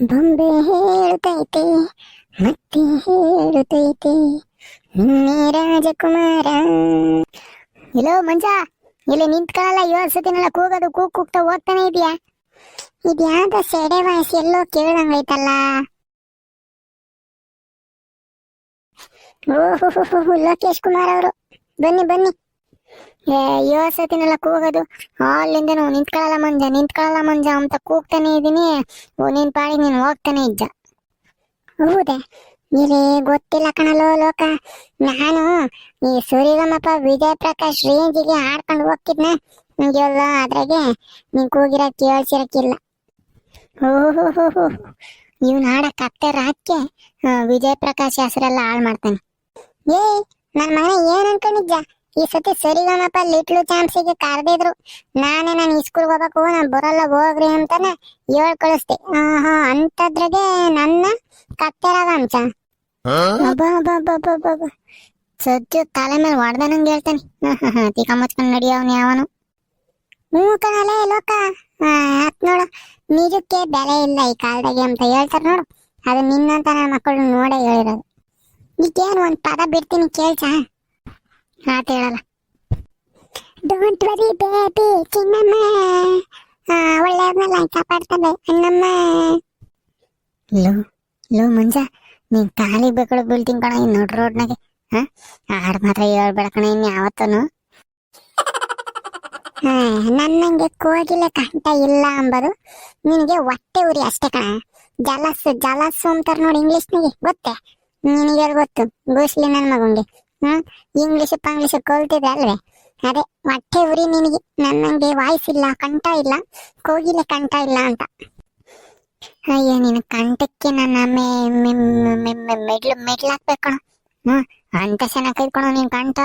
ಬೊಂಬೆ ಹೇಳುತ್ತೈತೆ ಮತ್ತೆ ಹೇಳುತ್ತೈತೆ ನಿನ್ನೆ ರಾಜಕುಮಾರ. ಇಲ್ಲೋ ಮಂಜ, ಇಲ್ಲಿ ನಿಂತ್ಕೊಳ್ಳಲ್ಲ ಏಳು ಸತಿನೆಲ್ಲ ಕೂಗೋದು ಕೂಗ್ ಕೂಗ್ತಾ ಹೋಗ್ತಾನೆ ಇದೆಯಾ? ಇದ್ಯಾವ್ದೋ ಸೆಡೆ ವಾಯ್ಸ್ ಎಲ್ಲೋ ಕೇಳಂಗೈತಲ್ಲ ಓಹೋ ಲೋಕೇಶ್ ಕುಮಾರ್ ಅವರು. ಬನ್ನಿ ಬನ್ನಿ. ಏಳು ಸತಿನೆಲ್ಲ ಕೂಗೋದು. ಅಲ್ಲಿಂದ ನಾವು ನಿಂತ್ಕೊಳ್ಳಲ್ಲ ಮಂಜ ನಿಂತ್ಕೊಳ್ಳಲ್ಲ ಮಂಜ ಅಂತ ಕೂಗ್ತಾನೆ ಇದ್ದೀನಿ. ಓ, ನಿನ್ ಪಾಡಿ ನೀನು ಹೋಗ್ತಾನೆ ಇದ್ದ. ಹೌದೇ? ಇಲ್ಲಿ ಗೊತ್ತಿಲ್ಲ ಕಣಲೋ ಲೋಕ. ನಾನು ಈ ಸೂರ್ಯಗಮಪ ವಿಜಯ ಪ್ರಕಾಶ್ ರೇಂಜಿಗೆ ಆಡ್ಕೊಂಡು ಹೋಗ್ತಿದ್ನ. ಎಲ್ಲ ಅದ್ರಾಗೆ ನೀನ್ ಕೂಗಿರ ಕೇಳ್ಸಿರಕ್ಕಿಲ್ಲ ಓಹೋ ಇವ್ನ ಹಾಡಕ್ ಆಗ್ತಾ ಹಾಕಿ ವಿಜಯ ಪ್ರಕಾಶ್ ಹೆಸರೆಲ್ಲ ಹಾಳು ಮಾಡ್ತಾನೆ. ಏ ನನ್ನ ಮನೆ ಏನ್ ಅನ್ಕೊಂಡಿದ್ದ ಈ ಸತಿ ಸರಿಗಮಪ್ಪ ಲಿಟ್ಲು ಚಾಂಪ್ಸಿಗೆ ಕರೆದಿದ್ರು ನಾನೇ ನಾನು ಸ್ಕೂಲ್ಗೆ ಹೋಗ್ಬೇಕು ನಾನು ಬರಲ್ಲ ಹೋಗ್ರಿ ಅಂತಾನೆ ಹೇಳ್ ಕಳಿಸ್ದೆ ಆಹಾ ಅಂತದ್ರಾಗೆ ನನ್ನ ಕತ್ತೆರಾಗ ಅಂಚ. ಸದ್ಯ ತಲೆ ಮೇಲೆ ಹೊಡೆದನಂಗೆ ಹೇಳ್ತಾನೆ. ತೀಕ ಮುಚ್ಕೊಂಡು ನಡಿಯವನು ಯಾವನು. ಕಣಲೆ ಲೋಕ. ಅತ್ ನೋಡು. ನಿಜಕ್ಕೆ ಬೆಲೆ ಇಲ್ಲ ಈ ಕಾಲದಾಗೆ ಅಂತ ಹೇಳ್ತಾರೆ ನೋಡು. ಅದು ನಿನ್ನಂತ ನನ್ನ ಮಕ್ಕಳು ನೋಡೇ ಹೇಳಿರೋದು. ಈಗೇನು ಒಂದು ಪದ ಬಿಡ್ತೀನಿ ಕೇಳ್ಸ ಆತ ಹೇಳಲ್ಲ. ಡೋಂಟ್ ವರಿ ಬೇಬಿ ಚಿನ್ನಮ್ಮ. ಒಳ್ಳೆಯವ್ರನ್ನೆಲ್ಲ ಕಾಪಾಡ್ತವೆ ಅಣ್ಣಮ್ಮ. ಲೋ ಲೋ, ಮಂಜ, ನೀನ್ ಕಾಲಿ ಬೇಕಳು ಬೀಳ್ತೀನಿ ಕಣ, ಇನ್ ನೋಡ್ರಿ ರೋಡ್ನಾಗೆ. ಹಾ ಹಾಡ್ ಮಾತ್ರ ಹೇಳ್ಬೇಡ ಕಣ, ಇನ್ ಯಾವತ್ತನು. ನನ್ನಂಗೆ ಕೋಗಿಲೆ ಕಂಟ ಇಲ್ಲ ಅಂಬದು ನಿನಗೆ ಹೊಟ್ಟೆ ಉರಿ ಅಷ್ಟೇ ಕಣ. ಜಲಸ್ ಜಲಸ್ ಅಂತಾರ ನೋಡಿ ಇಂಗ್ಲಿಷ್ನಾಗೆ ಗೊತ್ತೆ? ನಿನಗೆ ಗೊತ್ತು ಗೋಸ್ಲಿ ನನ್ನ ಮಗಂಗೆ. ಹ್ಮ್? ಇಂಗ್ಲಿಷ್ ಪಂಗ್ಲಿಷ್ ಕಲ್ತಿದೆ ಅಲ್ವೇ? ಅದೇ ಮತ್ತೆ ಉರಿ ನಿನಗೆ, ನನ್ನಂಗೆ ವಾಯ್ಸ್ ಇಲ್ಲ ಕಂಠ ಇಲ್ಲ, ಕೋಗಿಲೆ ಕಂಠ ಇಲ್ಲ ಅಂತ. ಅಯ್ಯೋ, ನಿನ್ನ ಕಂಠಕ್ಕೆ ನನ್ನ ಮೆಡ್ಲು ಮೆಡ್ಲು ಹಾಕ್ಬೇಕು ಹ್ಮ್ ಅಂತ ಚೆನ್ನಾಗಿ ಕಣ ನಿನ್ ಕಂಠ.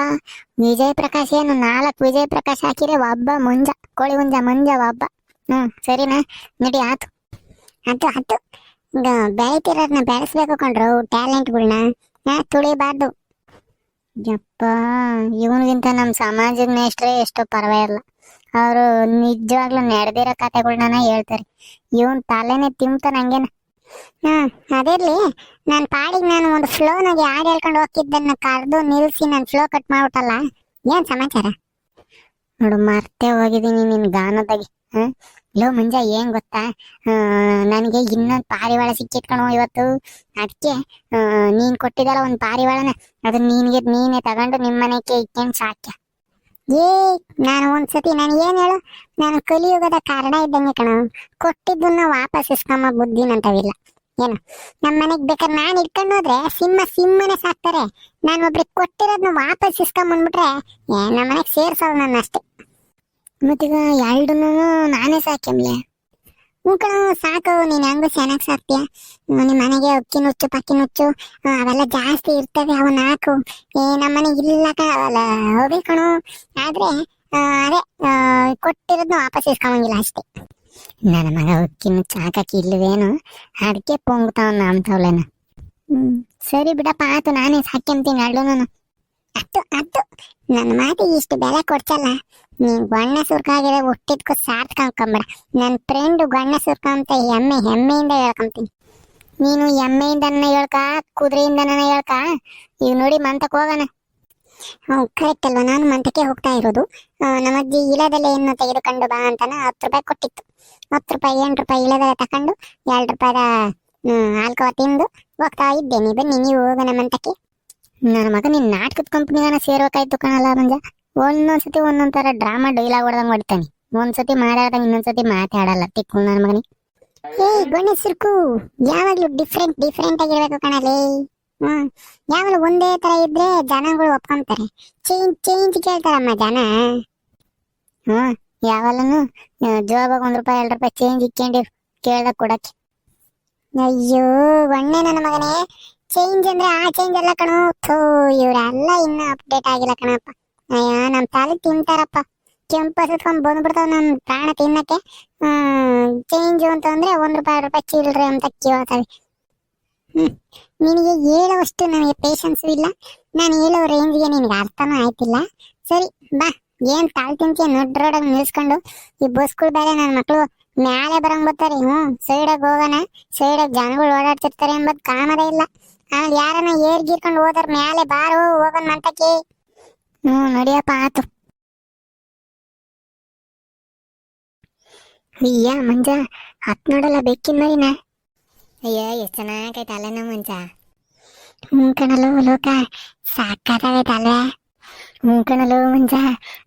ವಿಜಯ ಪ್ರಕಾಶ್ ಏನು, ನಾಲ್ಕು ವಿಜಯ ಪ್ರಕಾಶ್ ಹಾಕಿದ್ರೆ ಒಬ್ಬ ಮುಂಜ, ಕೋಳಿ ಮುಂಜ ಮುಂಜ ಒಬ್ಬ. ಹ್ಮ್, ಸರಿನಾ? ನಡಿ, ಆತು. ಆತು ಈಗ ಬೆಳಿತಿರೋದನ್ನ ಬೆಳೆಸ್ಬೇಕು ಕಣ್ರು, ಟ್ಯಾಲೆಂಟ್ಗಳ್ನ. ಹಾ, ತುಳಿಬಾರ್ದು. ಯಪ್ಪ, ಇವನಿಗಿಂತ ನಮ್ಮ ಸಮಾಜದ ಮೇಷ್ಟ್ರೆ ಎಷ್ಟೋ ಪರವಾಗಿಲ್ಲ ಅವರು ನಿಜವಾಗ್ಲೂ ನಡೆದಿರೋ ಕತೆಗಳನ್ನ ಹೇಳ್ತಾರೆ. ಇವನ್ ತಲೆನೇ ತಿಂತಾನ ಹಂಗೇನ ಹಾ, ಅದಿರ್ಲಿ. ನಾನ್ ಪಾಡಿಗೆ ನಾನು ಒಂದು ಫ್ಲೋನಾಗೆ ಯಾರು ಹೇಳ್ಕೊಂಡು ಹೋಗ್ತಿದ್ದನ್ನ ಕರೆದು ನಿಲ್ಸಿ ನಾನು ಫ್ಲೋ ಕಟ್ ಮಾಡ್ಬಿಟ್ಟಲ್ಲ, ಏನ್ ಸಮಾಚಾರ? ನೋಡು, ಮರ್ತೇ ಹೋಗಿದ್ದೀನಿ ನಿನ್ ಗಾನದಾಗಿ. ಹಾ ಲೋ ಮಂಜ, ಏನ್ ಗೊತ್ತಾ? ನನಗೆ ಇನ್ನೊಂದು ಪಾರಿವಾಳ ಸಿಕ್ಕಿಟ್ಕಣೋ ಇವತ್ತು. ಅದಕ್ಕೆ ನೀನ್ ಕೊಟ್ಟಿದ್ದಲ್ಲ ಒಂದು ಪಾರಿವಾಳನ. ಅದನ್ನ ನೀನ್ಗೆ, ನೀನೇ ತಗೊಂಡು ನಿಮ್ಮ ಮನೆಗೆ ಇಟ್ಕೊಂಡು ಸಾಕ್ಯ. ಏ, ನಾನು ಒಂದ್ಸತಿ ನಾನು ಏನ್ ಹೇಳು? ನಾನು ಕಲಿಯುಗದ ಕಾರಣ ಇದ್ದಂಗೆ ಕಣ. ಕೊಟ್ಟಿದ್ದನ್ನ ವಾಪಸ್ ಇಸ್ಕೊಂಬ ಬುದ್ಧಿ ನಂತವಿಲ್ಲ ಏನು? ನಮ್ಮ ಮನೆಗ್ ಬೇಕಾದ್ರೆ ನಾನು ಇಟ್ಕೊಂಡು ಹೋದ್ರೆ ಸಿಂಹ ಸಿಂಹನೇ ಸಾಕ್ತಾರೆ. ನಾನು ಒಬ್ರಿಗೆ ಕೊಟ್ಟಿರೋದನ್ನ ವಾಪಸ್ ಇಸ್ಕೊಂಬಂದ್ಬಿಟ್ರೆ ನಮ್ಮ ಮನೆಗೆ ಸೇರ್ಸಲ್ಲ ನನ್ನ ಅಷ್ಟೇ. ಮತ್ತೀಗ ಎರಡನ್ನೂ ನಾನೇ ಸಾಕ್ಯಮ್ಲೆ ಹ್ಞೂ ಕಣ, ಸಾಕು, ನೀನು ಹೆಂಗು ಚೆನ್ನಾಗಿ ಸಾಕ್ತೀಯ? ನಿಮ್ಮ ಮನೆಗೆ ಅಕ್ಕಿ ನುಚ್ಚು, ಪಕ್ಕಿ ನುಚ್ಚು ಅವೆಲ್ಲ ಜಾಸ್ತಿ ಇರ್ತವೆ ಅವನ್ನ ಹಾಕು ಏ ನಮ್ಮ ಮನೆಗೆ ಇಲ್ಲ ಅವೆಲ್ಲ ಹೌದೇ ಕಣು. ಆದ್ರೆ ಅದೇ ಕೊಟ್ಟಿರೋದನ್ನ ವಾಪಸ್ ಇಸ್ಕೊಂಬಂಗಿಲ್ಲ ಅಷ್ಟೇ. ನನ್ನ ಮಗ ಅಕ್ಕಿ ನುಚ್ಚು ಹಾಕಕ್ಕೆ ಇಲ್ಲವೇನು ಅದಕ್ಕೆ ಪೊಂಗ್ತಾವ ಅಂಥವ್ಲೇನ ಹ್ಮ್ ಸರಿ ಬಿಡಪ್ಪ, ಆತು, ನಾನೇ ಸಾಕ್ಯಂತೀನಿ ಎರಡೂನು ಅತ್ತು ಅತ್ತು, ನನ್ನ ಮಾತಿಗೆ ಇಷ್ಟು ಬೆಲೆ ಕೊಡ್ಸಲ್ಲ ಗೊಣ್ಣ ಸುರ್ಕಾಗಿರೋ ಹುಟ್ಟಿದ್ಕೋ ಸಾರ್ಥಕಂಬೇಡ ನನ್ನ ಫ್ರೆಂಡ್ ಸುರ್ಕ ಅಂತ ಹೆಮ್ಮೆ, ಹೆಮ್ಮೆಯಿಂದ ಹೇಳ್ಕೊಂತೀನಿ. ನೀನು ಎಮ್ಮೆಯಿಂದ ಹೇಳ್ಕ ಕುದುರೆಯಿಂದ ಹೇಳ್ಕ. ಈಗ ನೋಡಿ ಮಂತಕ್ಕೆ ಹೋಗೋಣ. ಹ್ಞೂ ಕರೆಕ್ಟ್ ಅಲ್ವಾ? ನಾನು ಮಂತಕ್ಕೆ ಹೋಗ್ತಾ ಇರೋದು. ನಮ್ಮಜ್ಜಿ ಇಲದೆಲೆ ಏನು ತೆಗೆದುಕೊಂಡು ಬಾ ಅಂತಾನೆ ಹತ್ತು ರೂಪಾಯಿ ಕೊಟ್ಟಿತ್ತು. ಹತ್ತು ರೂಪಾಯಿ, ಎಂಟು ರೂಪಾಯಿ ಇಳದಲ್ಲಿ ತಕೊಂಡು ಎರಡು ರೂಪಾಯಿದ ಹಾಲ್ಕ ತಿಂದು ಹೋಗ್ತಾ ಇದ್ದೇನೆ. ಬನ್ನಿ, ನೀವು ಹೋಗೋಣ ಮಂತಕ್ಕೆ. ನನ್ನ ಮಗ ನಿನ್ ನಾಟಕದ ಕಂಪ್ನಿಗಾನ ಸೇರ್ಬೇಕಾಯ್ತು ಕಣಲ್ಲ ಮಂಜ. ಒಂದೊಂದ್ಸತಿ ಒಂದೊಂದ್ ತರ ಡ್ರಾಮಾ ಡೈಲಾಗ್ ಹೊಡೆದಂಗ್ ಹೊಡಿತಾನೆ. ಒಂದ್ಸತಿ ಮಾತಾಡ್ದಂಗ್ ಇನ್ನೊಂದ್ಸತಿ ಮಾತಾಡಲ್ಲ ತಿಕ್ಕು ನನ್ನ ಮಗನಿ ಏ ಗಣೇಶರ್ಕು ಯಾವಾಗ್ಲೂ ಡಿಫ್ರೆಂಟ್ ಡಿಫ್ರೆಂಟ್ ಆಗಿರ್ಬೇಕು ಕಣಲೇ. ಹ್ಮ್, ಯಾವಾಗಲೂ ಒಂದೇ ತರ ಇದ್ರೆ ಜನಗಳು ಒಪ್ಕೊಂತಾರೆ. ಚೇಂಜ್ ಚೇಂಜ್ ಕೇಳ್ತಾರಮ್ಮ ಜನ. ಹ್ಮ್ ಯಾವಲ್ಲೂ ಜೋಬಾಗ ಒಂದ್ ರೂಪಾಯಿ, ಎರಡು ರೂಪಾಯಿ ಚೇಂಜ್ ಇಕ್ಕೊಂಡಿರು ಕೇಳ್ದ ಕೊಡಕ್ಕೆ. ಅಯ್ಯೋ ಒಣ್ಣೆ ನನ್ನ ಮಗನೇ. ಚೇಂಜ್ ಅಂದ್ರೆ ಆ ಚೇಂಜ್ ಎಲ್ಲ ಕಣೋ. ಥೋ, ಇವರೆಲ್ಲ ಇನ್ನೂ ಅಪ್ಡೇಟ್ ಆಗಿಲ್ಲ ಕಣಪ್ಪ. ಅಯ್ಯ ನಮ್ಮ ತಲೆ ತಿಂತಾರಪ್ಪ. ಕೆಂಪು ಸುತ್ಕೊಂಡ್ ಬಂದ್ಬಿಡ್ತಾವ ನಮ್ ಪ್ರಾಣ ತಿನ್ನಕ್ಕೆ. ಚೇಂಜ್ ಅಂತಂದ್ರೆ ಒಂದ್ ರೂಪಾಯಿ ರೂಪಾಯಿ ಚಿಲ್ಲರೆ ಅಂತ ಕೇಳ್ತವೆ ಹ್ಮ್, ನಿನಗೆ ಹೇಳುವಷ್ಟು ನನಗೆ ಪೇಷನ್ಸ್ ಇಲ್ಲ. ನಾನು ಹೇಳೋ ರೇಂಜ್ಗೆ ನಿನಗೆ ಅರ್ಥನೂ ಆಯ್ತಿಲ್ಲ. ಸರಿ, ಬಾ. ಏನ್ ತಾಳ್ ತಿಂತೀಯ? ನಡ್, ರೋಡಾಗ ನಿಲ್ಸ್ಕೊಂಡು. ಈ ಬಸ್ಗಳು ಬೇರೆ ನನ್ನ ಮಕ್ಕಳು ಮ್ಯಾಲೆ ಬರಂಗ್ ಬರ್ತಾರೆ. ಹ್ಞೂ ಸೈಡಾಗ ಹೋಗೋಣ. ಸೈಡಾಗ ಜನಗಳು ಓಡಾಡ್ತಿರ್ತಾರೆ ಎಂಬುದು ಕಾಣದೇ ಇಲ್ಲ. ಆಮೇಲೆ ಯಾರನ್ನ ಏರ್ ಗೀರ್ಕೊಂಡು ಹೋದಾರ ಮ್ಯಾಲೆ ಬಾರು ಹೋಗೋಣ ಮಂಟಕ್ಕೆ ಹ್ಞೂ, ನಡಿಯಪ್ಪ, ಆತು. ಅಯ್ಯ, ಮಂಜ ಹತ್ ನೋಡಲ್ಲ, ಬೆಕ್ಕಿನ ಮರಿನ ಅಯ್ಯ, ಎಷ್ಟು ಚೆನ್ನಾಗೈತೆ ಅಲ್ಲ ನಮ್ಮ ಮಂಜ. ಹ್ಞೂ ಕಣಲು ಲೋಕ. ಸಾಕಾಗೈತಲ್ವೇ ಹ್ಞೂ ಕಣಲು ಮಂಜ.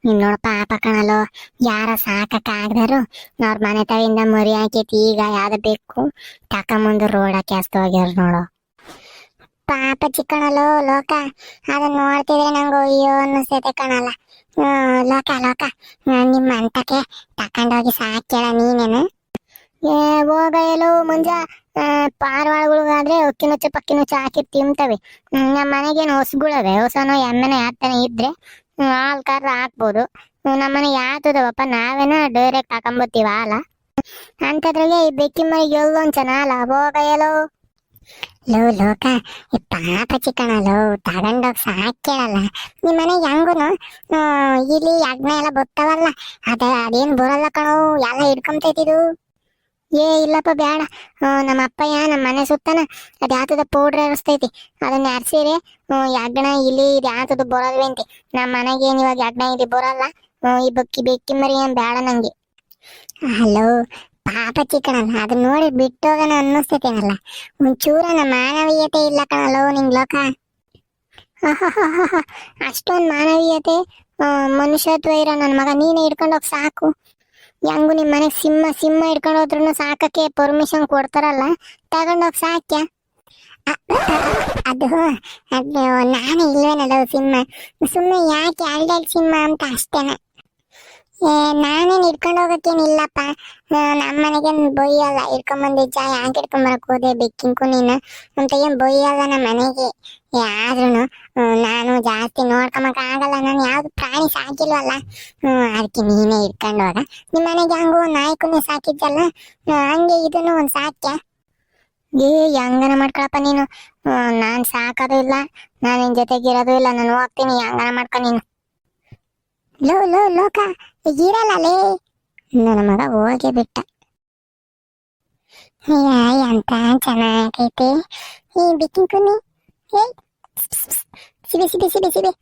ನೀನ್ ನೋಡ, ಪಾಪ ಕಣಲು ಯಾರ ಸಾಕಾಗದಾರು ಅವ್ರ ಮನೆ ತವಿಂದ ಮರಿ ಹಾಕೈತಿ ಈಗ ಯಾವ್ದು ಬೇಕು? ತಕೊಂಬಂದು ರೋಡ್ ಹಾಕಿ ಹಸ್ತು ಹೋಗ್ಯಾರ ನೋಡು. ಪಾಪ ಚಿಕ್ಕಣಲು ಲೋಕ. ಅದನ್ನ ನೋಡ್ತಿದ್ರೆ ನಂಗೆ ಅಯ್ಯೋ ಅನ್ನಿಸ್ತೈತೆ ಕಣಲ್ಲ. ಲೋಕ ಲೋಕ. ನಿಮ್ಮ ಅಂತಕ್ಕೆ ತಕೊಂಡೋಗಿ ಸಾಕೇಳ ನೀನೇನು? ಏ, ಹೋಗ ಎಲ್ಲೋ ಮುಂಜ ಪಾರಿವಾಳಗಳಿಗಾದ್ರೆ ಅಕ್ಕಿ ನುಚ್ಚು ಪಕ್ಕಿ ನುಚ್ಚು ಹಾಕಿ ತಿಂತವೆ. ನಮ್ಮ ಮನೆಗೇನು ಹೊಸಗುಳವೆ. ಹೊಸನೋ ಎಮ್ಮೆನೋ ಯಾತನೇ ಇದ್ರೆ ಹಾಲು ಕರ್ರ ಹಾಕ್ಬೋದು. ನಮ್ಮನೆ ಯಾತದವಪ್ಪ? ನಾವೇನ ಡೈರೆಕ್ಟ್ ಹಾಕೊಂಬತ್ತೀವ ಹಾಲ? ಅಂತದ್ರಾಗೆ ಈ ಬೆಕ್ಕಿ ಮನೆಗೆ ಎಲ್ಲೋ ಚೆನ್ನಾಲ ಹೋಗ ಎಲ್ಲೋ. ಲೋ, ಲೋಕ, ಈ ಪಾಪ ಚಿಕ್ಕಣ ಲೋ, ತಗೊಂಡೋಗ್ ಸಾಕೇಳಲ್ಲ ನಿಮ್ಮ ಮನೆಗೆ ಹೆಂಗುನು ಇಲ್ಲಿ ಯಜ್ಞ ಎಲ್ಲ ಬರ್ತಾವಲ್ಲ ಅದ, ಅದೇನ್ ಬರಲ್ಲ ಕಣೋ, ಎಲ್ಲ ಹಿಡ್ಕೊಂತೈತಿದು ಏ, ಇಲ್ಲಪ್ಪ ಬೇಡ ನಮ್ಮ ಅಪ್ಪಯ್ಯ, ನಮ್ಮ ಮನೆ ಸುತ್ತನ ಅದು ಯಾತದ ಪೌಡ್ರ್ ಹರಿಸ್ತೈತಿ ಅದನ್ನ ಹರಿಸಿರಿ ಯಜ್ಞ ಇಲ್ಲಿ ಇದು ಯಾತದ ಅಂತ. ನಮ್ಮ ಮನೆಗೆ ಏನು ಇವಾಗ ಯಜ್ಞ ಇಲ್ಲಿ ಬರಲ್ಲ. ಈ ಬಕ್ಕಿ, ಬೆಕ್ಕಿ ಮರಿ ಏನ್ ಬೇಡ ನಂಗೆ. ಹಲೋ ಪಾಪ ಚಿಕ್ಕನಲ್ಲ ಅದನ್ನ ನೋಡಿ ಬಿಟ್ಟೋಗನ ಅನ್ನಿಸ್ತೈತೇನಲ್ಲ. ಒಂಚೂರನ ಮಾನವೀಯತೆ ಇಲ್ಲ ಕಣಲ್ಲೋ ನಿಂಗ್ ಲೋಕ. ಅಷ್ಟೊಂದು ಮಾನವೀಯತೆ ಮನುಷ್ಯತ್ವ ಇರೋ ನನ್ನ ಮಗ, ನೀನೇ ಹಿಡ್ಕೊಂಡೋಗ್ ಸಾಕು. ಹೆಂಗು ನಿಮ್ಮ ಮನೆಗೆ ಸಿಂಹ ಸಿಂಹ ಹಿಡ್ಕೊಂಡು ಹೋದ್ರು ಸಾಕಕ್ಕೆ ಪರ್ಮಿಷನ್ ಕೊಡ್ತಾರಲ್ಲ ತಗೊಂಡೋಗಿ ಸಾಕ್ಯ? ಅದು ಅದು, ನಾನು ಇಲ್ವೇನಲ್ಲ ಸಿಂಹ. ಸುಮ್ಮನೆ ಯಾಕೆ ಅಲ್ಲಿ ಸಿಂಹ ಅಂತ ಅಷ್ಟೇನ. ನಾನೇನ್ ಇಟ್ಕೊಂಡು ಹೋಗಕ್ಕೇನಿಲ್ಲಪ್ಪ ನಮ್ಮ ಮನೆಗೆ ಬೊಯ್ಯಲ್ಲ ಹಿಡ್ಕೊಂಬಂದು ಜಾ ಯಾಕೆ ಹಿಡ್ಕೊಂಬರಕ್ ಹೋದೆ ಬೆಕ್ಕಿಂಕು ನೀನು? ಅಂತ ಏನ್ ಬೊಯ್ಯಲ್ಲ ನಮ್ಮ ಮನೆಗೆ. ನಾನು ಜಾಸ್ತಿ ನೋಡ್ಕೊಂಬಕ್ ಆಗಲ್ಲ. ನಾನು ಯಾವ್ದು ಪ್ರಾಣಿ ಸಾಕಿಲ್ವಲ್ಲ. ಅದಕ್ಕೆ ನೀನೇ ಇಟ್ಕೊಂಡ್ ಹೋಗ. ನಿಮ್ಮ ಮನೆಗೆ ಹಂಗು ನಾಯ್ಕುನೇ ಸಾಕಿದ್ದಲ್ಲ ಹಂಗೆ ಇದನ್ನು ಒಂದ್ ಸಾಕ್ಯ? ಏ ಹಂಗನ ಮಾಡ್ಕೊಳಪ್ಪ ನೀನು. ನಾನ್ ಸಾಕೋದು ಇಲ್ಲ. ನಾನು ನಿನ್ ಜೊತೆಗಿರೋದು ಇಲ್ಲ. ನಾನು ಹೋಗ್ತೀನಿ. ಹಂಗನ ಮಾಡ್ಕೊ ನೀನು. ಲೋ ಲೋ, ಲೋಕ. ಇರಲ್ಲ? ಲೇ ನನ್ನ ಮಗ ಹೋಗಿ ಬಿಟ್ಟ. ಅಯ್ಯ ಅಂತ ಚೆನ್ನಾಗೈತೆ. ಈ ಬಿಕ್ಕಿಂಗ್ ಕುನಿ ಏಯ್ ಸಿಬಿ ಸಿಬಿ ಸಿಬಿ ಸಿಬಿ.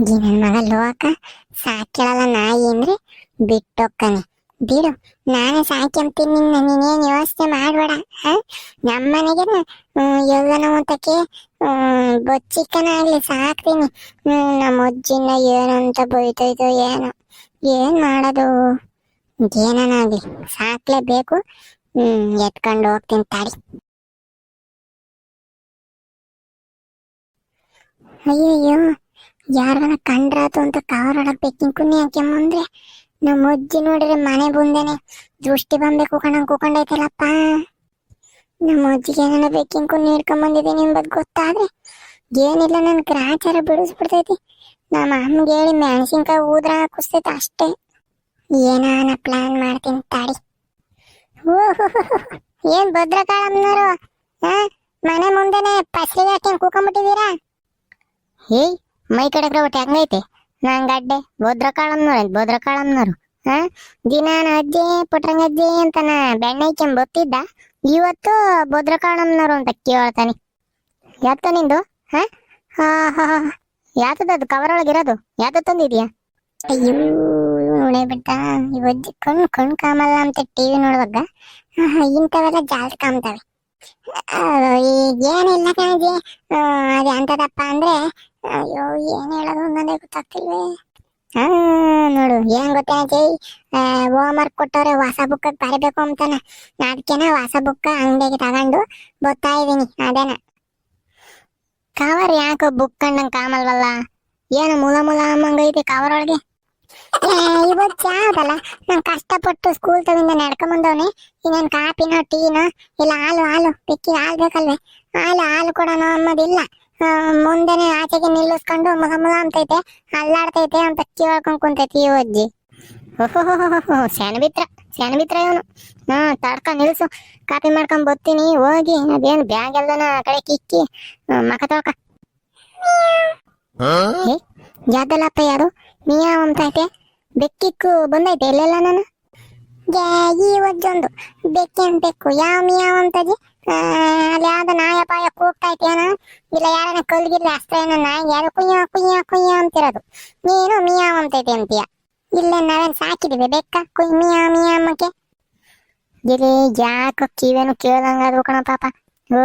ಈ ನನ್ನ ಮಗ ಲೋಕ ಸಾಕಿಳಲ್ಲ ನಾಯಿ ಅಂದ್ರೆ ಬಿಟ್ಟೊಕ್ಕನೆ ಬಿಡು, ನಾನೇ ಸಾಕ್ಯಂತೀನಿ ನಿನ್ನ, ನೀನೇನು ಯೋಚನೆ ಮಾಡಬೇಡ ನಮ್ಮನೆಗೆ ಯೋಗನ ಅಂತಕ್ಕೆ ಬೊಚ್ಚಿಕ್ಕನ ಆಗ್ಲಿ ಸಾಕ್ತೀನಿ. ಹ್ಮ್ ನಮ್ಮ ಅಜ್ಜಿನ ಏನಂತ ಬೈತೈತೋ ಏನೋ. ಏನ್ ಮಾಡೋದು? ಏನನಾಗ್ಲಿ, ಸಾಕ್ಲೇಬೇಕು. ಹ್ಮ್, ಎತ್ಕೊಂಡು ಹೋಗ್ತೀನಿ ತಾಡಿ. ಅಯ್ಯಯ್ಯೋ ಯಾರನ್ನ ಕಂಡ್ರಾತು ಅಂತ ಕವರ್ ಆಡಬೇಕಿನ್ ಕುನ್ನಿ ಹಾಕ್ಯಂಬಂದ್ರೆ ನಮ್ಮ ಅಜ್ಜಿ ನೋಡಿದ್ರೆ ಮನೆ ಬಂದೇನೆ. ದೃಷ್ಟಿ ಬಂಬೇಕು ಕಣಂಗ್ ಕೂಕೊಂಡೈತಲ್ಲಪ್ಪ. ನಮ್ಮ ಅಜ್ಜಿಗೆ ಏನಾರ ಬೇಕಿನ್ ಕುನ್ನಿ ಹಿಡ್ಕೊಂಡ್ ಬಂದಿದ್ದೀನಿ ಎಂಬುದು ಗೊತ್ತಾದ್ರೆ ಏನಿಲ್ಲ, ನನ್ ಗ್ರಾಚಾರ ಬಿಡಿಸ್ಬಿಡ್ತೈತಿ. ನಮ್ಮ ಅಮ್ಮಗೆ ಹೇಳಿ ಮೆಣಸಿನ್ಕಾಯಿ ಊದ್ರ ಹಾಕಿಸ್ತೈತೆ ಅಷ್ಟೇ. ಏನಾನ ಪ್ಲಾನ್ ಮಾಡ್ತೀನಿ ತಾಡಿ. ಏನ್ ಭದ್ರಕಾಳಮ್ಮನವರು? ಮನೆ ಮುಂದೆನೆ ಪಸಿ ಹಾಕಿ ಕೂಕೊಂಬಿಟ್ಟಿದ್ದೀರಾ? ಏಯ್, ಮೈ ಕಡೆ ಒಟ್ಟು ಹೆಂಗೈತೆ ನನ್ ಗಡ್ಡೆ, ಭದ್ರಕಾಳಮ್ಮನವ್ರು ಭದ್ರಕಾಳಮ್ಮನವ್ರು? ಹಾ ದಿನ ನಾ ಅಜ್ಜಿ ಪುಟ್ರಂಗ ಅಜ್ಜಿ ಅಂತಾನ ಬೆಣ್ಣೆ ಹಚ್ಕೊಂಡ್ ಬತ್ತಿದ್ದ ಇವತ್ತು ಭದ್ರಕಾಣಮ್ನವ್ರು ಅಂತ ಕೇಳ್ತಾನೆ. ಯಾತ ನಿಂದು? ಹಾ? ಹಾ ಹಾ ಯಾತದದು ಕವರ್ ಒಳಗಿರೋದು? ಯಾತ ತಂದಿದ್ಯಾ? ಅಯ್ಯೋ ನೋಡೇ ಬಿಟ್ಟ. ಇವತ್ತು ಕಣ್ ಕಣ್ ಕಾಮಲ್ಲ ಅಂತ ಟಿವಿ ನೋಡುವಾಗ? ಇಂಥವೆಲ್ಲ ಜಾಸ್ತಿ ಕಾಮ್ತವೆ ಏನಿಲ್ಲ ಕಣಜಿ ಅದು ಅಂತದಪ್ಪ ಅಂದ್ರೆ, ಅಯ್ಯೋ, ಏನ್ ಹೇಳೋದು ಅನ್ನೋದೇ ಗೊತ್ತಾಗ್ತಿಲ್ವೇ. ಹಾ, ನೋಡು, ಏನ್ ಗೊತ್ತೇನಜಿ ಹೋಮ್ ವರ್ಕ್ ಕೊಟ್ಟವ್ರೆ, ಹೊಸ ಬುಕ್ ಬರಿಬೇಕು ಅಂತಾನ. ಅದಕ್ಕೆನ ಹೊಸ ಬುಕ್ ಅಂಗಡಿಗೆ ತಗೊಂಡು ಬರ್ತಾ ಇದೀನಿ ಅದೇನ. ಕವರ್ ಯಾಕೋ ಬುಕ್ ಕಂಡಂಗ್ ಕಾಮಲ್ವಲ್ಲ? ಏನು ಮೂಲ ಮುಲ ಅಮ್ಮಂಗೈತೆ ಕವರ್ ಒಳಗೆ? ಇವತ್ತು ಯಾವ್ದಲ್ಲ ನಾನು ಕಷ್ಟಪಟ್ಟು ಸ್ಕೂಲ್ ತವಿಂದ ನಡ್ಕೊಂಡ್ ಬಂದವನೆ. ಇನ್ನೇನ್ ಕಾಪಿನೋ ಟೀನೋ, ಇಲ್ಲ ಹಾಲು ಹಾಲು. ಬಿಕ್ಕಿ ಹಾಲು ಬೇಕಲ್ವೇ? ಹಾಲು ಹಾಲು ಕೊಡೋಣ ಅನ್ನೋದಿಲ್ಲ. ಮುಂದೆನೆ ಆಚೆಗೆ ನಿಲ್ಲಿಸ್ಕೊಂಡು ಮುಲ ಮುಲ ಅಂತೈತೆ ಅಲ್ಲಾಡ್ತೈತೆ ಅಂತ ಕೇಳ್ಕೊಂಡ್ ಕುಂತೈತಿ ಈ ಅಜ್ಜಿ. ಓಹೋ ಶನಬಿತ್ರ ಶನಬಿತ್ರ ಇವನು. ಹ್ಮ್ ತಡ್ಕ ನಿಲ್ಸು. ಕಾಪಿ ಮಾಡ್ಕೊಂಡ್ ಬರ್ತೀನಿ ಹೋಗಿ. ಅದೇನು ಬ್ಯಾಗ್ ಎಲ್ಲನ ಆ ಕಡೆ ಕಿಕ್ಕಿ. ಮಕ ತೊಳ್ಕ. ಯಾವ್ದಲ್ಲಪ್ಪ ಯಾರು ಮಿಯಾವ್ ಅಂತೈತೆ. ಬೆಕ್ಕಿಕ್ಕು ಬಂದೈತೆ ಇಲ್ಲೆಲ್ಲ ನಾನು ಏ ಇವತ್ತೊಂದು ಬೆಕ್ಕಿನ ಬೆಕ್ಕು ಯಾವ ಮಿಯಾವ್ ಅಂತಜಿ ಆ, ಅಲ್ಲಿ ಯಾವ್ದೋ ನಾಯ ಪಾಯ ಕೂಗ್ತೈತೇನ ಇಲ್ಲ, ಯಾರನ್ನ ಕಲ್ಗಿಲ್ಲ ಅಸ್ತ್ರ ನಾಯಿ. ಯಾರು ಕುಯ್ಯ ಕುಯ್ಯ ಕುಯ್ಯ ಅಂತಿರೋದು. ನೀನು ಮಿಯಾವ್ ಅಂತೈತಿ ಅಂತೀಯ? ಇಲ್ಲ, ನಾವೇನ್ ಸಾಕಿದೀವಿ ಬೆಕ್ಕ? ಕುಯ್, ಮಿಯಾ ಮಿಯಾ ಅಮ್ಮಕ್ಕೆ? ಇಲ್ಲಿ ಯಾಕೆ ಕಿವೇನು ಕೇಳ್ದಂಗ ಅದು ಕಣ ಪಾಪ. ಓ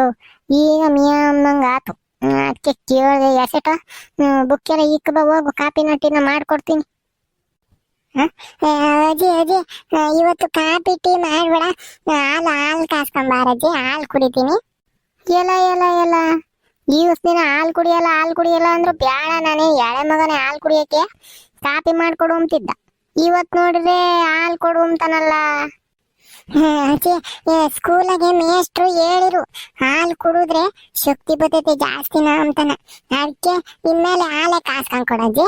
ಈಗ ಮಿಯಾ ಅನ್ನಂಗ ಆತು. ಅದಕ್ಕೆ ಕೇಳಿದೆ ಎಸೆಟ ಬುಕ್ಕೆಲ್ಲ ಇಕ್ಕ ಬಾ, ಹೋಗು ಕಾಪಿ ನಟ್ಟಿನ ಮಾಡ್ಕೊಡ್ತೀನಿ. ಅಜ್ಜಿ ಅಜ್ಜಿ ಇವತ್ತು ಕಾಪಿ ಟೀ ಮಾಡ್ಬೇಡ. ಹಾಲು ಹಾಲು ಕಾಸ್ಕೊಂಬಾರಜ್ಜಿ ಹಾಲು ಕುಡಿತೀನಿ. ಎಲ್ಲ ಎಲ್ಲ ಎಲ್ಲ. ದಿವಸ ದಿನ ಹಾಲು ಕುಡಿಯಲ್ಲ ಹಾಲು ಕುಡಿಯಲ್ಲ ಅಂದ್ರು ಬ್ಯಾಡ ನಾನೇ, ಎಳೆ ಮಗನೇ ಹಾಲು ಕುಡಿಯಕ್ಕೆ. ಕಾಪಿ ಮಾಡ್ಕೊಡು ಅಂತಿದ್ದ. ಇವತ್ ನೋಡಿದ್ರೆ ಹಾಲು ಕೊಡು ಅಂತಾನಲ್ಲ. ಅಜ್ಜಿ ಸ್ಕೂಲಾಗೆ ಮೇಸ್ಟ್ರು ಹೇಳಿರು, ಹಾಲು ಕುಡಿದ್ರೆ ಶಕ್ತಿ ಬರ್ತೈತೆ ಜಾಸ್ತಿನ ಅಂತಾನ. ಅದಕ್ಕೆ ಇನ್ಮೇಲೆ ಹಾಲೇ ಕಾಸ್ಕೊಂಡ್ ಕೊಡಜ್ಜಿ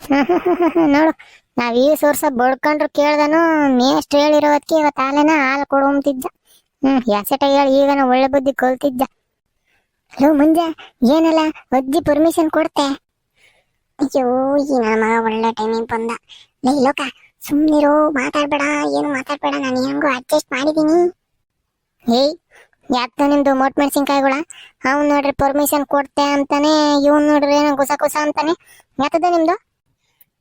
ನೋಡು ನಾವ್ ಈ ಸೋರ್ಸ ಬಡ್ಕೊಂಡ್ರು ಕೇಳ್ದನು ಮೇಷ್ಟ್ ಹೇಳಿರೋದಕ್ಕೆ ಇವತ್ತು ತಾಲೇನ ಹಾಲು ಕೊಡುವಂತಿದ್ದ. ಹ್ಮ್ ಎಸೆಟ ಹೇಳಿ, ಈಗನ ಒಳ್ಳೆ ಬುದ್ಧಿ ಕೊಲ್ತಿದ್ದ. ಹಲೋ ಮುಂಜಾ, ಏನಲ್ಲ? ಅಜ್ಜಿ ಪರ್ಮಿಷನ್ ಕೊಡ್ತೆ? ಅಯ್ಯೋ, ಈ ನಮ್ಮ ಒಳ್ಳೆ ಟೈಮಿಂಗ್ ಬಂದ. ಲೈ, ಲೋಕ ಸುಮ್ಮನಿರು ಮಾತಾಡ್ಬೇಡ, ಏನು ಮಾತಾಡ್ಬೇಡ, ನಾನು ಹೆಂಗೋ ಅಡ್ಜಸ್ಟ್ ಮಾಡಿದೀನಿ. ಏಯ್, ಯಾಕೆ ನಿಮ್ದು ಮೋಟ್ ಮೆಣಸಿನ್ಕಾಯಿಗಳ? ಅವ್ನು ನೋಡ್ರಿ ಪರ್ಮಿಷನ್ ಕೊಡ್ತೆ ಅಂತಾನೆ, ಇವ್ನು ನೋಡ್ರಿ ಏನೋ ಗುಸ ಗುಸ ಅಂತಾನೆ. ಯಾತದ ನಿಮ್ದು?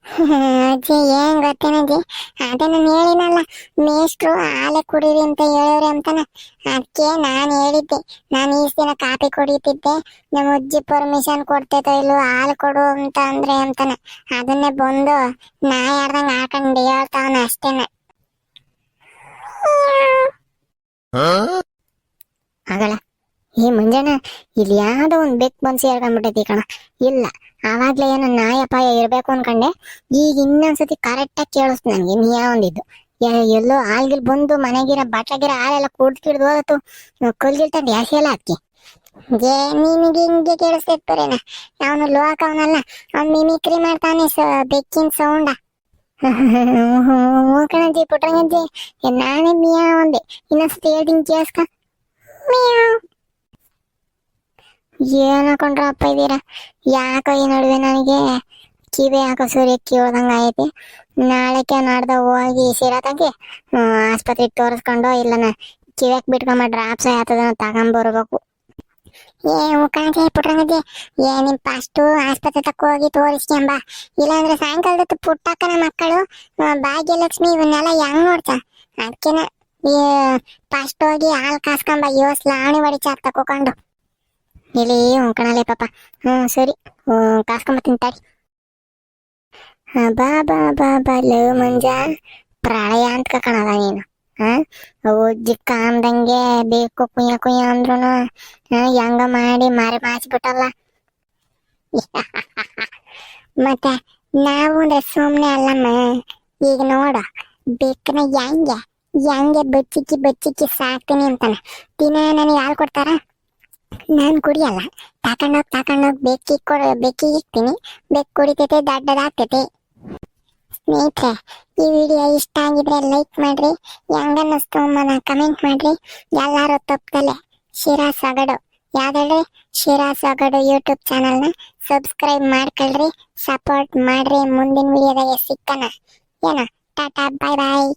ಅಜ್ಜಿ ಏನ್ ಗೊತ್ತೇನಜ್ಜಿ ಅದೇ ನಾನು ಹೇಳಿನಲ್ಲ ಮೇಷ್ಟ್ರು ಹಾಲೆ ಕುಡೀರಿ ಅಂತ ಹೇಳೋರು ಅಂತಾನೆ. ಅದಕ್ಕೆ ನಾನು ಹೇಳಿದ್ದೆ ನಾನು ಈ ದಿನ ಕಾಫಿ ಕುಡಿತಿದ್ದೆ ನಮ್ಮ ಅಜ್ಜಿ ಪರ್ಮಿಷನ್ ಕೊಡ್ತೈತೋ ಇಲ್ಲೋ ಹಾಲು ಕೊಡು ಅಂತ ಅಂದ್ರೆ ಅಂತಾನೆ. ಅದನ್ನೇ ಬಂದು ನಾ ಯಾರ್ದಂಗ ಹಾಕೊಂಡು ಹೇಳ್ತಾವನ ಅಷ್ಟೇನೆ. ಆಗಲ್ಲ ಈ ಮುಂಜಾನೆ ಇಲ್ಲಿ ಯಾವುದೋ ಒಂದು ಬೆಕ್ ಬಂದ್ ಸೇರ್ಕೊಂಡ್ಬಿಟ್ಟೈತಿ ಕಣ. ಇಲ್ಲ ಆವಾಗ್ಲೇ ಏನೋ ನಾಯ ಅಪಾಯ ಇರ್ಬೇಕು ಅನ್ಕಂಡೆ. ಈಗ ಇನ್ನೊಂದ್ಸತಿ ಕರೆಕ್ಟಾಗಿ ಕೇಳಿಸ್ತು ನನಗೆ ನೀ ಯಾವೊಂದಿದ್ದು ಎಲ್ಲೋ ಹಾಲ್ಗಿಲ್ ಬಂದು ಮನೆಗಿರ ಬಾಟ್ಲಾಗಿರ ಹಾಲೆಲ್ಲ ಕುಡ್ತಿಡ್ದು ಹೋದತ್ತು. ಕಲ್ಗಿಲ್ ತಂದು ಯಾಕೆ ಎಲ್ಲ ಅದಕ್ಕೆ ಏ ನಿನಗೆ ಹಿಂಗೆ ಕೇಳಿಸ್ತೈತ್ ಬರೇನ ಅವನು ಲೋಕ ಅವನಲ್ಲ. ಅವ್ನು ಮಿಮಿಕ್ರಿ ಮಾಡ್ತಾನೆ ಸ ಬೆಕ್ಕಿನ ಸೌಂಡ ಕಣಜ್ಜಿ ಪುಟ್ರಂಗಜ್ಜಿ ಏ, ನಾನೇ ಮಿಯಾ ಒಂದೆ ಇನ್ನೊಂದ್ಸತಿ ಹೇಳ್ತೀನಿ ಕೇಳಿಸ್ಕ. ಮಿಯಾವ್. ಏನ್ ಅಪ್ಪ ಇದ್ದೀರಾ ಯಾಕೋ ನಡುವೆ ನನಗೆ ಕಿವಿ ಯಾಕೋ ಸೂರ್ಯ ಕೇಳ್ದಂಗ ಐತಿ ನಾಳೆಕ್ಕೆ ನಾಡ್ದ ಹೋಗಿ ಸಿರತಂಗೆ ಆಸ್ಪತ್ರೆಗೆ ತೋರಿಸ್ಕೊಂಡು ಇಲ್ಲ ಕಿವ್ಯಾಕ್ ಬಿಟ್ಕೊಂಬ ಡ್ರಾಪ್ಸ್ ಆಯ್ತದ ತಗೊಂಬರ್ಬೇಕು ಏ ಮುಖಾಂತಿ ಪುಟ್ರಂಗಜ್ಜಿ ಏ, ನಿಮ್ ಫಸ್ಟು ಆಸ್ಪತ್ರೆ ತಕ್ಕ ಹೋಗಿ ತೋರಿಸ್ಕೊಂಬ ಇಲ್ಲಾಂದ್ರೆ ಸಾಯಂಕಾಲದ ಪುಟ್ಟಕ್ಕನ ಮಕ್ಕಳು ಭಾಗ್ಯ ಭಾಗ್ಯಲಕ್ಷ್ಮಿ ಇವನ್ನೆಲ್ಲ ಹೆಂಗ್ ನೋಡ್ತಾ? ಅದಕ್ಕೆನ ಫಸ್ಟ್ ಹೋಗಿ ಹಾಲು ಕಾಸ್ಕೊಂಬ ಯೋಸ್ ಲಾವಣಿ ಹೊಡಿಚಾಕ ತಕೊಂಡು ಇಲ್ಲಿ ಉಂಕಣಲೆ ಪಾಪ. ಹ್ಮ್ ಸರಿ. ಕಾಸ್ಕೊಂಬತ್ತೀನಿ ತಾಡಿ. ಬಾ ಬಾ ಬಾ ಬಾ ಲವ್ ಮಂಜ. ಪ್ರಾಯ ಅಂತ ಕಣದ ನೀನು. ಹ? ಅಜ್ಜಿ ಕಾಮ್ದಂಗೆ ಬೇಕು ಕುಯ್ಯ ಕುಯ್ಯ ಅಂದ್ರುನು. ಹ, ಹೆಂಗ ಮಾಡಿ ಮಾರಿ ಮಾಚಿಬಿಟ್ಟಲ್ಲ ಮತ್ತೆ ನಾವು ಅಂದ್ರೆ ಸುಮ್ನೆ ಅಲ್ಲಮ್ಮ. ಈಗ ನೋಡು ಬೇಕನ ಹೆಂಗೆ? ಹೆಂಗೆ ಬಚ್ಚಿಕ್ಕಿ ಬಚ್ಚಿಕ್ಕಿ ಸಾಕ್ತೀನಿ ಅಂತಾನೆ. ದಿನ ನನಗೆ ಹಾಲು ಕೊಡ್ತಾರ? ನಾನ್ ಕುಡಿಯಲ್ಲ. ತಕೊಂಡೋಗ್ ತಕೊಂಡೋಗ್ ಬೆಕ್ಕಿ ಕೊಡ ಬೆಕ್ಕಿಗೆ ಇಕ್ತೀನಿ ಬೆಕ್ಕು ಕುಡಿತೈತೆ, ದಡ್ಡದಾಗ್ತೈತೆ. ಸ್ನೇಹಿತರೆ, ಈ ವಿಡಿಯೋ ಇಷ್ಟ ಆಗಿದ್ರೆ ಲೈಕ್ ಮಾಡ್ರಿ, ಹೆಂಗನ್ನಿಸ್ತು ಮನ ಕಮೆಂಟ್ ಮಾಡ್ರಿ. ಎಲ್ಲರೂ ತಪ್ಪದಲ್ಲೇ ಶಿರಾ ಸಗಡು. ಯಾವ್ದಾದ್ರೆ ಶಿರಾ ಸಗಡು ಯೂಟ್ಯೂಬ್ ಚಾನಲ್ನ ಸಬ್ಸ್ಕ್ರೈಬ್ ಮಾಡ್ಕೊಳ್ರಿ, ಸಪೋರ್ಟ್ ಮಾಡ್ರಿ ಮುಂದಿನ ವಿಡಿಯೋದಾಗೆ ಸಿಕ್ಕನ. ಏನ, ಟಾಟಾ, ಬಾಯ್ ಬಾಯ್.